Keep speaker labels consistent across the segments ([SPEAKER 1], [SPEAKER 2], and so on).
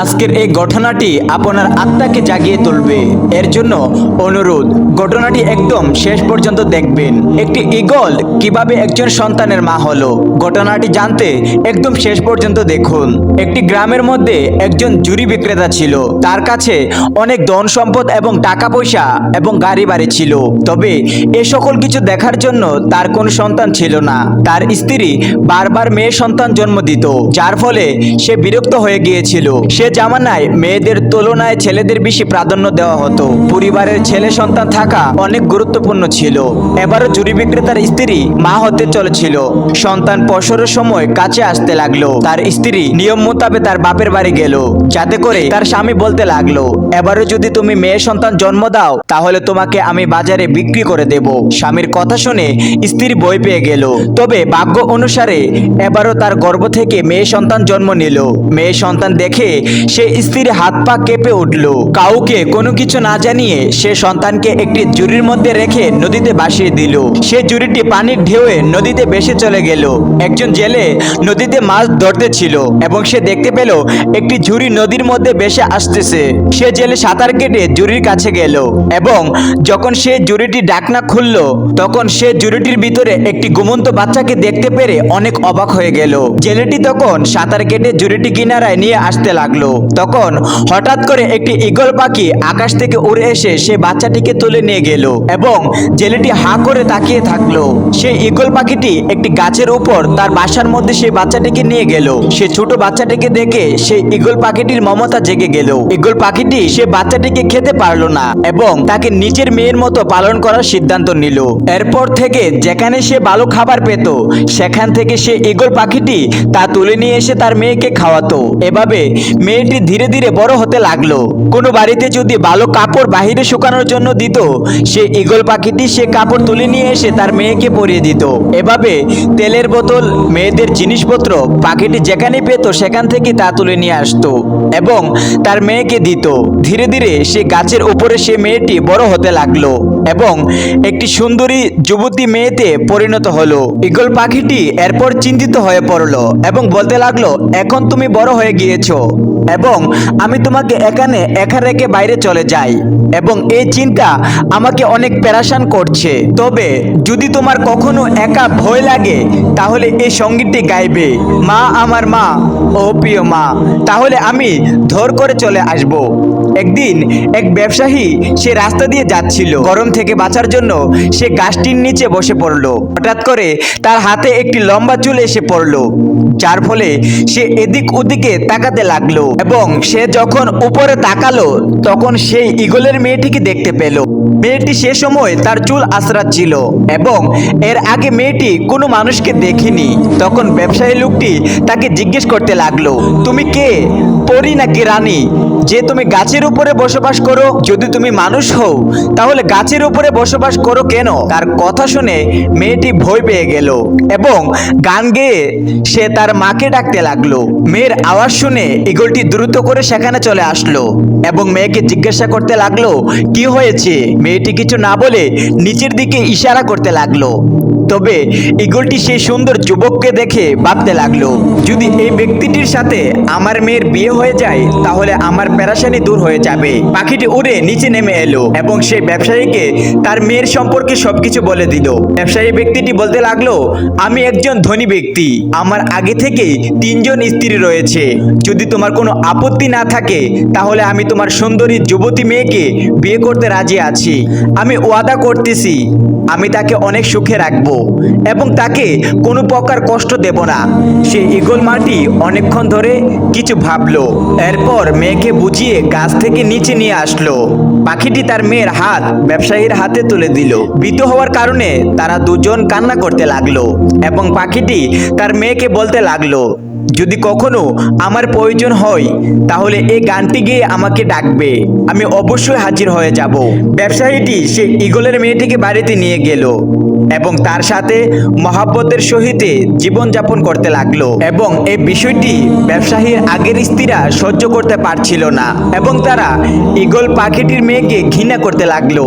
[SPEAKER 1] আজকের এই ঘটনাটি আপনার আত্মাকে জাগিয়ে তুলবে। এর জন্য অনুরোধ, ঘটনাটি একদম শেষ পর্যন্ত দেখবেন। একটি ইগল কীভাবে একজন সন্তানের মা হলো, ঘটনাটি জানতে একদম শেষ পর্যন্ত দেখুন। একটি গ্রামের মধ্যে একজন জুরি বিক্রেতা ছিল। তার কাছে অনেক ধন সম্পদ এবং টাকা পয়সা এবং গাড়ি বাড়ি ছিল। তবে এ সকল কিছু দেখার জন্য তার কোনো সন্তান ছিল না। তার স্ত্রী বারবার মেয়ে সন্তান জন্ম দিত, যার ফলে সে বিরক্ত হয়ে গিয়েছিল। সে জামানায় মেয়েদের তুলনায় ছেলেদের বেশি প্রাধান্য দেওয়া হতো। পরিবারের ছেলে সন্তান থাকা অনেক গুরুত্বপূর্ণ ছিল। এবারও জুরি বিক্রেতার স্ত্রী মা হতে চলেছিল। সন্তান প্রসরের সময় কাছে আসতে লাগল। তার স্ত্রী নিয়ম মোতাবেক তার বাপের বাড়ি গেল। যাতে করে তার স্বামী বলতে লাগল, এবারও যদি তুমি মেয়ে সন্তান জন্ম দাও, তাহলে তোমাকে আমি বাজারে বিক্রি করে দেব। স্বামীর কথা শুনে স্ত্রী বই পেয়ে গেল। তবে ভাগ্য অনুসারে এবারও তার গর্ভ থেকে মেয়ে সন্তান জন্ম নিল। মেয়ে সন্তান দেখে সে স্ত্রীর হাত পা কেঁপে উঠল। কাউকে কোনো কিছু না জানিয়ে সে সন্তানকে একটি জুরির মধ্যে রেখে নদীতে ভাসিয়ে দিল। সে জুরিটি পানির ঢেউয়ে নদীতে ভেসে চলে গেল। একজন জেলে নদীতে মাছ ধরতে ছিল এবং সে দেখতে পেল একটি ঝুড়ি নদীর মধ্যে ভেসে আসতেছে। সে জেলে সাঁতার কেটে জুরির কাছে গেল এবং যখন সে জুরিটি ডাকনা খুলল, তখন সে জুরিটির ভিতরে একটি ঘুমন্ত বাচ্চাকে দেখতে পেরে অনেক অবাক হয়ে গেল। জেলেটি তখন সাঁতার কেটে জুরিটি কিনারায় নিয়ে আসতে লাগল। তখন হঠাৎ করে একটি ঈগল পাখি আকাশ থেকে উড়ে এসে সে বাচ্চাটিকে তুলে নিয়ে গেল এবং জেলেটি হা করে তাকিয়ে থাকল। সেই ঈগল পাখিটি একটি গাছের উপর তার বাসার মধ্যে সেই বাচ্চাটিকে নিয়ে গেল। সে ছোট বাচ্চাটিকে দেখে সেই ঈগল পাখিটির মমতা জেগে গেল। ঈগল পাখিটি সে বাচ্চাটিকে খেতে পারল না এবং তাকে নিজের মেয়ের মতো পালন করার সিদ্ধান্ত নিল। এরপর থেকে যেখানে সে ভালো খাবার পেত, সেখান থেকে সে ঈগল পাখিটি তা তুলে নিয়ে এসে তার মেয়েকে খাওয়াতো। এভাবে মেয়েটি ধীরে ধীরে বড় হতে লাগল। কোনো বাড়িতে যদি ভালো কাপড় বাহিরে শুকানোর জন্য দিত, সে ঈগল পাখিটি সে কাপড় তুলে নিয়ে এসে তার মেয়েকে পরিয়ে দিত। এভাবে তেলের বোতল, মেয়েদের জিনিসপত্র পাখিটি যেখানে পেত সেখান থেকে তা তুলে নিয়ে আসতো এবং তার মেয়েকে দিত। ধীরে ধীরে সে গাছের উপরে সে মেয়েটি বড় হতে লাগল এবং একটি সুন্দরী যুবতী মেয়েতে পরিণত হলো। ঈগল পাখিটি এরপর চিন্তিত হয়ে পড়ল এবং বলতে লাগল, এখন তুমি বড় হয়ে গিয়েছো। এবং আমি তোমাকে এখানে একা রেখে বাইরে চলে যাই। এবং এই চিন্তা আমাকে অনেক প্যারাশান করছে। তবে যদি তোমার কখনো একা ভয় লাগে, তাহলে এই সঙ্গীতটি গাইবে। মা আমার মা, ও প্রিয় মা, তাহলে আমি ধর করে চলে আসব। একদিন এক ব্যবসায়ী সে রাস্তা দিয়ে যাচ্ছিল। গরম থেকে বাঁচার জন্য সে গাছটির নিচে বসে পড়ল। হঠাৎ করে তার হাতে একটি লম্বা চুল এসে পড়ল, যার ফলে সে এদিক ওদিকে তাকাতে লাগল এবং সে যখন উপরে তাকালো, তখন সেই ইগলের মেয়েটিকে দেখতে পেল। মেয়েটি সে সময় তার চুল আশ্রাচ্ছিল এবং এর আগে মেয়েটি কোনো মানুষকে দেখেনি। তখন ব্যবসায়ী লোকটি তাকে জিজ্ঞেস করতে লাগল, তুমি কে? পরি নাকি রানী? যে তুমি গাছের উপরে বসবাস করো। যদি তুমি মানুষ হও, তাহলে গাছের উপরে বসবাস করো কেন? তার কথা শুনে মেয়েটি ভয় পেয়ে গেল এবং গান গেয়ে সে তার মাকে ডাকতে লাগল। মেয়ের আওয়াজ শুনে ইগলটি দ্রুত করে সেখানে চলে আসলো এবং মেয়েকে জিজ্ঞাসা করতে লাগল, কি হয়েছে? মেয়েটি কিছু না বলে নিচের দিকে ইশারা করতে লাগল। তবে ইগলটি সেই সুন্দর যুবককে দেখে ভাবতে লাগল। যদি এই ব্যক্তিটির সাথে আমার মেয়ের বিয়ে হয়ে যায়, তাহলে আমার প্যারাশানি দূর হয়ে যাবে। পাখিটি উড়ে নিচে নেমে এলো এবং সেই ব্যবসায়ীকে তার মেয়ের সম্পর্কে সবকিছু বলে দিল। ব্যবসায়ী ব্যক্তিটি বলতে লাগল, আমি একজন ধনী ব্যক্তি। আমার আগে থেকে তিনজন স্ত্রী রয়েছে। যদি তোমার কোনো আপত্তি না থাকে, তাহলে আমি তোমার সুন্দরী যুবতী মেয়েকে বিয়ে করতে রাজি আছি। আমি ওয়াদা করতেছি। আমি তাকে অনেক সুখে রাখব এবং তাকে কোনো প্রকার কষ্ট দেব না। সে ইগল মাটি অনেকক্ষণ ধরে কিছু ভাবলো। এরপর মেয়েকে বুঝিয়ে গাছ থেকে নিচে নিয়ে আসলো। পাখিটি তার মেয়ের হাত ব্যবসায়ীর হাতে তুলে দিল। ভীত হওয়ার কারণে তারা দুজন কান্না করতে লাগল এবং পাখিটি তার মেয়েকে বলতে লাগল যদি কখনো আমার প্রয়োজন হয়, তাহলে এই গানটি গিয়ে আমাকে ডাকবে। আমি অবশ্যই হাজির হয়ে যাব। ব্যবসায়ীটি সে ইগলের মেয়েটিকে বাড়িতে নিয়ে গেল এবং তার সাথে মহাব্বতের সহিতে জীবনযাপন করতে লাগল এবং এই বিষয়টি ব্যবসায়ীর আগের স্ত্রীরা সহ্য করতে পারছিল না এবং তারা ইগল পাখিটির মেয়েকে ঘৃণা করতে লাগল।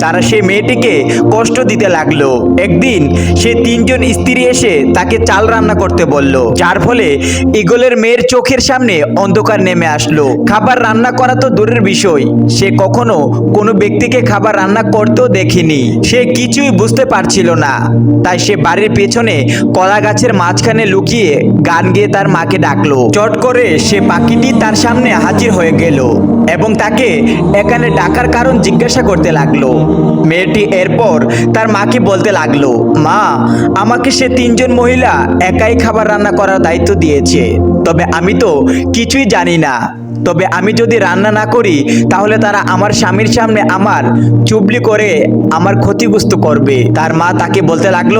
[SPEAKER 1] তারা সেই মেয়েটিকে কষ্ট দিতে লাগল। একদিন সে তিনজন স্ত্রী এসে তাকে চাল রান্না করতে বলল, যার ফলে ইগলের মেয়ের চোখের সামনে অন্ধকার নেমে আসলো। খাবার রান্না করা তো দূরের বিষয়। সে কখনো কোনো ব্যক্তিকে খাবার রান্না করতেও দেখিনি। সে কিছুই বুঝতে পারছিল না। তাই সে বাড়ির পেছনে কলা গাছের মাঝখানে লুকিয়ে গান গেয়ে তার মাকে ডাকলো। চট করে সে পাখিটি তার সামনে হাজির হয়ে গেল এবং তাকে এখানে ডাকার কারণ জিজ্ঞাসা করতে লাগল। মেয়েটি এরপর তার মাকে বলতে লাগল, মা, আমাকে সে তিনজন মহিলা একাই খাবার রান্না করার দায়িত্ব দিয়েছে। তবে আমি তো কিছুই জানি না। তবে আমি যদি রান্না না করি, তাহলে তারা আমার স্বামীর সামনে আমার চুবলি করে আমার ক্ষতিগ্রস্ত করবে। তার মা তাকে বলতে লাগল,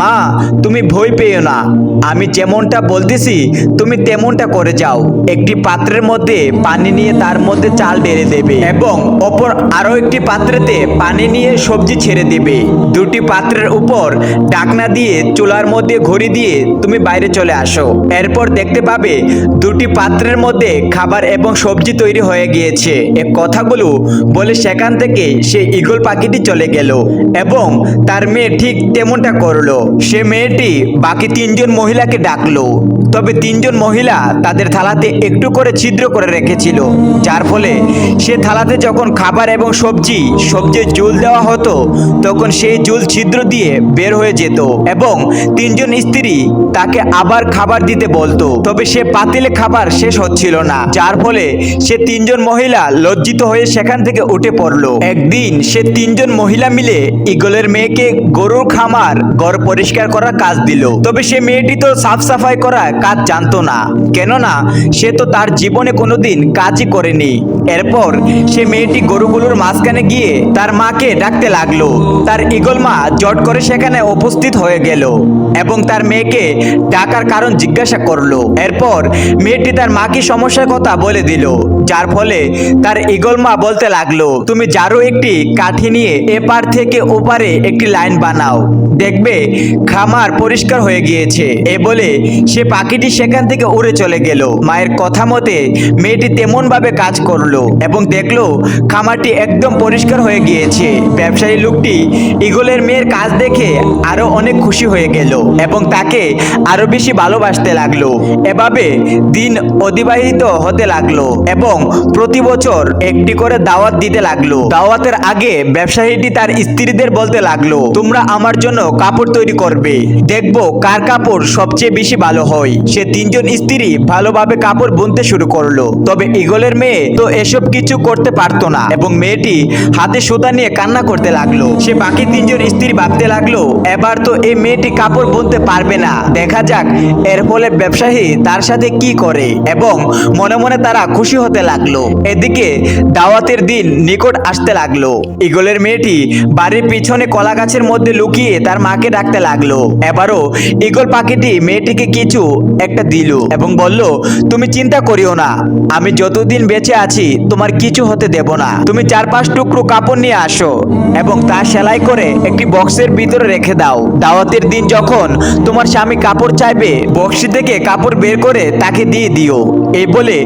[SPEAKER 1] মা, তুমি ভয় পেও না। আমি যেমনটা বলতেছি, তুমি তেমনটা করে যাও। একটি পাত্রের মধ্যে পানি নিয়ে তার মধ্যে চাল ঢেলে দেবে এবং অপর আরও একটি পাত্রেতে পানি নিয়ে সবজি ছেড়ে দেবে। দুটি পাত্রের উপর ডাকনা দিয়ে চুলার মধ্যে ঘড়ি দিয়ে তুমি বাইরে চলে আসো। এরপর দেখতে পাবে, দুটি পাত্রের মধ্যে খাবার এবং সবজি তৈরি হয়ে গিয়েছে। এ কথাগুলো বলে সেখান থেকে সে ইগল পাখিটি চলে গেল এবং তার মেয়ে ঠিক তেমনটা করল। সে মেয়েটি বাকি তিনজন মহিলাকে ডাকলো। তবে তিনজন মহিলা তাদের থালাতে একটু করে ছিদ্র করে রেখেছিল। যার ফলে সে থালাতে যখন খাবার এবং সবজি, সবজির জুল দেওয়া হতো, তখন সেই জুল ছিদ্র দিয়ে বের হয়ে যেত এবং তিনজন স্ত্রী তাকে আবার খাবার দিতে বলতো। তবে সে পাতিলে খাবার শেষ হচ্ছিল না, যার ফলে সে তিনজন মহিলা লজ্জিত হয়ে সেখান থেকে উঠে পড়ল। একদিন সে তিনজন মহিলা মিলে ইগলের মেয়েকে গরুর খামার ঘর পরিষ্কার করার কাজ দিল। তবে সে মেয়েটি তো সাফ সাফাই করা কাজ জানতো না। কেননা সে তো তার জীবনে কোনোদিন কাজই করেনি। এরপর সে মেয়েটি গরুগুলোর মাঝখানে গিয়ে তার মাকে ডাকতে লাগল। তার ইগল মা জট করে সেখানে উপস্থিত হয়ে গেল এবং তার মেয়েকে ডাকার কারণ জিজ্ঞাসা করল। এরপর মেয়েটি তার মাকে সমস্যার কথা বলে দিল, যার ফলে তার ইগল মা বলতে লাগল, তুমি যারো একটি কাঠি নিয়ে এপার থেকে ওপারে একটি লাইন বানাও। দেখবে খামার পরিষ্কার হয়ে গিয়েছে। এ বলে সে পাখিটি সেখান থেকে উড়ে চলে গেল। মায়ের কথা মতে মেয়েটি তেমন ভাবে কাজ করল এবং দেখল খামারটি একদম পরিষ্কার হয়ে গিয়েছে। ব্যবসায়ী লোকটি ইগলের মেয়ের কাজ দেখে আরও অনেক খুশি হয়ে গেল এবং তাকে আরও বেশি ভালোবাসতে লাগল। এভাবে দিন অতিবাহিত হতে লাগল। এবং প্রতি বছর একটি করে দাওয়াত দিতে লাগল। দাওয়াতের আগে ব্যবসায়ীটি তার স্ত্রীদের বলতে লাগল, তোমরা আমার জন্য কাপড় তৈরি করবে। দেখব কার কাপড় সবচেয়ে বেশি ভালো হয়। সে তিনজন স্ত্রী ভালোভাবে কাপড় বুনতে শুরু করল। তবে ইগলের মেয়ে তো এসব কিছু করতে পারতো না এবং মেয়েটি হাতে সুতা নিয়ে কান্না করতে লাগল। সে বাকি তিনজন স্ত্রী ভাবতে লাগল, এবার তো এই মেয়েটি কাপড় বুনতে পারবে না। দেখা যাক এর ফলে ব্যবসায়ী তার সাথে কি করে? এবং মনে মনে তারা খুশি হতে লাগল। এদিকে দাওয়াতের দিন নিকট আসতে লাগল। ইগলের মেয়েটি বাড়ির পিছনে কলা গাছের মধ্যে লুকিয়ে তার মাকে ডাকতে লাগল। এবারও ইগল পাখিটি মেয়েটিকে কিছু একটা দিল এবং বলল, তুমি চিন্তা করিও না। আমি যতদিন বেঁচে আছি, তোমার কিছু হতে দেব না। তুমি চার পাঁচ টুকরো কাপড় নিয়ে আসো এবং তা সেলাই করে একটি বক্সের ভিতরে রেখে দাও। দাওয়াতের দিন যখন তোমার স্বামী কাপড় চাইবে, বক্সি থেকে কাপড় বের করে তাকে দিয়ে দিও। এই বলে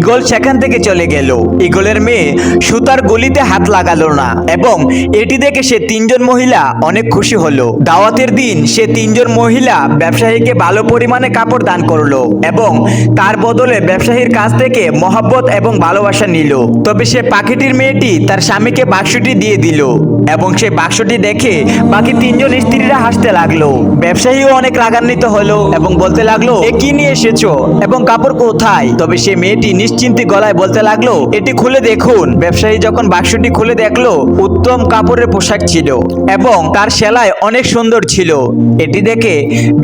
[SPEAKER 1] ইগল সেখান থেকে চলে গেল। ইগলের মেয়ে সুতার গলিতে হাত লাগালো না এবং এটি দেখে সে তিনজন মহিলা অনেক খুশি হলো। দাওয়াতের দিন সে তিনজন মহিলা ব্যবসায়ীকে ভালো পরিমাণে কাপড় দান করল এবং তার বদলে ব্যবসায়ীর কাছ থেকে মহাব্বত এবং ভালোবাসা নিল। তবে সে পাখিটির মেয়েটি তার স্বামীকে বাক্সটি দিয়ে দিল এবং সে বাক্সটি দেখে বাকি তিনজন স্ত্রীরা হাসতে লাগল। ব্যবসায়ীও অনেক রাগান্বিত হলো এবং বলতে লাগল, এ কি নিয়ে এসেছ এবং কাপড় কোথায়? তবে সে মেয়েটি নিশ্চিন্তি গলায় বলতে লাগল, এটি খুলে দেখুন। ব্যবসায়ী যখন বাক্সটি খুলে দেখল, উত্তম কাপড়ের পোশাক ছিল এবং তার সেলাই অনেক সুন্দর ছিল। এটি দেখে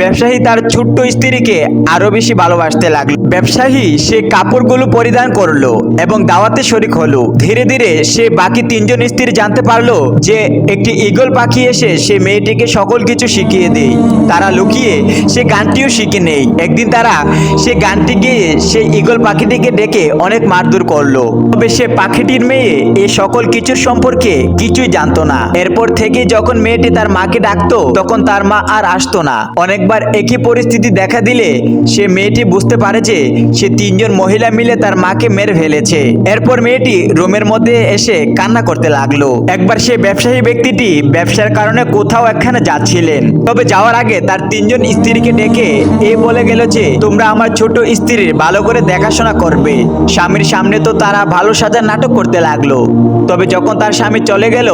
[SPEAKER 1] ব্যবসায়ী তার ছোট্ট স্ত্রীকে আরও বেশি ভালোবাসতে লাগল। ব্যবসায়ী সে কাপড়গুলো পরিধান করল এবং দাওয়াতে শরিক হলো। ধীরে ধীরে সে বাকি তিনজন স্ত্রী জানতে পারল যে একটি ইগল পাখি এসে সে মেয়েটিকে সকল কিছু শিখিয়ে দেয়। তারা লুকিয়ে সে গানটিও শিখে নেই একদিন তারা সে গানটি গিয়ে সেই ইগল পাখিটিকে ডেকে অনেক মারধর করল। তবে সে পাখিটির মেয়ে এই সকল কিছুর সম্পর্কে কিছুই জানতো না। এরপর থেকে যখন মেয়েটি তার মাকে ডাকতো, তখন তার মা আর আসতো না। অনেকবার একই পরিস্থিতি দেখা দিলে সে মেয়েটি বুঝতে পারে যে সে তিনজন মহিলা মিলে তার মাকে মেরে ফেলেছে। এরপর মেয়েটি রুমের মধ্যে এসে কান্না করতে লাগল। একবার সে ব্যবসায়ী ব্যক্তিটি ব্যবসার কারণে কোথাও একখানে যাচ্ছিলেন। তবে যাওয়ার আগে তার তিনজন স্ত্রীকে ডেকে এ বলে গেল যে, তোমরা আমার ছোট স্ত্রীর ভালো করে দেখাশোনা করবে। স্বামীর সামনে তো তারা ভালো সাজার নাটক করতে লাগল। তবে যখন তার স্বামী চলে গেল,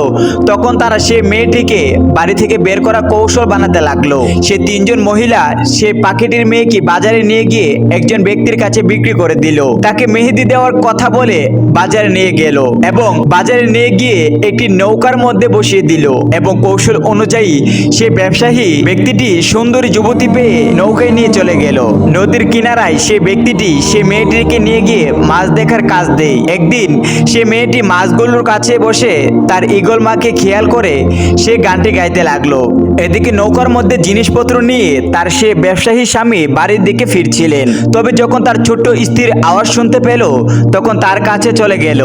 [SPEAKER 1] তখন তারা সে মেয়েটিকে বাড়ি থেকে বের করা কৌশল বানাতে লাগল। সে তিনজন মহিলা, সে পাখিটির মেয়েকে বাজারে নিয়ে গিয়ে একজন ব্যক্তির কাছে বিক্রি করে দিল। তাকে মেহেদি দেওয়ার কথা বলে বাজারে নিয়ে গেল এবং বাজারে নিয়ে গিয়ে একটি নৌকার মধ্যে বসিয়ে দিল এবং কৌশল অনুযায়ী সে ব্যবসায়ী ব্যক্তিটি সুন্দরী যুবতী পেয়ে নৌকায় নিয়ে চলে গেল। নদীর কিনারায় সে ব্যক্তিটি সে মেয়েটিকে নিয়ে গিয়ে মাছ দেখার কাজ দেয় একদিন সে মেয়েটি মাছগুলোর কাছে বসে তার ইগল মাকে খেয়াল করে সে গানটি গাইতে লাগল। এদিকে নৌকার মধ্যে জিনিসপত্র নিয়ে তার সে ব্যবসায়ী স্বামী বাড়ির দিকে ফিরছিলেন। তবে যখন তার ছোট্ট স্ত্রীর আওয়াজ শুনতে পেল, তখন তার কাছে চলে গেল।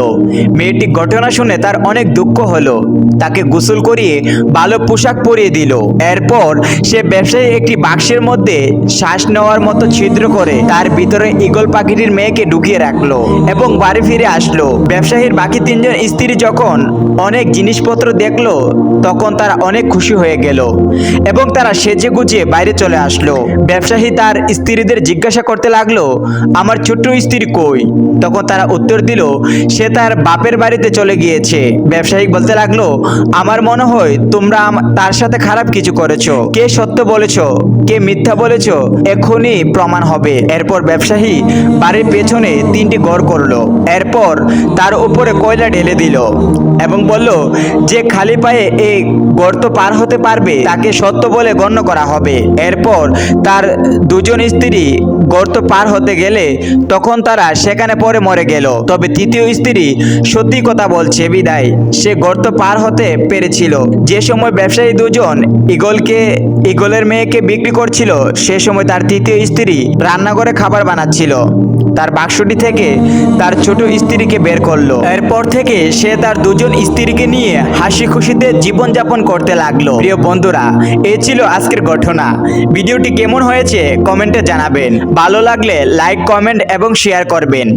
[SPEAKER 1] মেয়েটি ঘটনা শুনে তার অনেক দুঃখ হলো। তাকে গোসল করিয়ে ভালো পোশাক পরিয়ে দিল। এরপর সে ব্যবসায়ী একটি বাক্সের মধ্যে শ্বাস নেওয়ার মতো ছিদ্র করে তার ভিতরে ইগল পাখিটির মেয়েকে ঢুকিয়ে রাখল এবং বাড়ি ফিরে আসলো। ব্যবসায়ীর বাকি তিনজন স্ত্রী যখন অনেক জিনিসপত্র দেখল, তখন তারা অনেক খুশি হয়ে গেল এবং তারা সেজে গুজে বাইরে চলে আসলো। ব্যবসায়ী তার স্ত্রীদের জিজ্ঞাসা করতে লাগল, আমার ছোট্ট স্ত্রী কই? তখন তারা উত্তর দিল, সে তার বাপের বাড়িতে চলে গিয়েছে। ব্যবসায়ী বলতে লাগল, আমার মনে হয় তোমরা তার সাথে খারাপ কিছু করেছ। কে সত্য বলেছ? কে মিথ্যা বলেছ? এখনই প্রমাণ হবে। এরপর ব্যবসায়ী বাড়ির পেছনে তিনটি ঘর করল। এরপর তার উপরে কয়লা ঢেলে দিল এবং বলল, যে খালি পায়ে এই গর্ত পার হতে পারবে, তাকে সত্য বলে গণ্য করা হবে। এরপর তার দুজন স্ত্রী গর্ত পার হতে গেলে তখন তারা সেখানে পরে মরে গেল। তবে তৃতীয় স্ত্রী সত্যি কথা বলছে, বিদায়। সে গর্ত পার হতে পেরেছিল। যে সময় ব্যবসায়ী দুজন ইগলকে ইগলের মেয়েকে বিক্রি করছিল, সে সময় তার তৃতীয় স্ত্রী রান্নাঘরে খাবার বানাচ্ছিল। তার বাক্সটি থেকে তার ছোট স্ত্রীকে বের করল। এরপর থেকে সে তার দুজন স্ত্রীকে নিয়ে হাসি খুশিতে জীবনযাপন করতে লাগল। প্রিয় বন্ধুরা, এ ছিল আজকের ঘটনা। ভিডিওটি কেমন হয়েছে কমেন্টে জানাবেন। ভালো লাগলে লাইক, কমেন্ট এবং শেয়ার করবেন।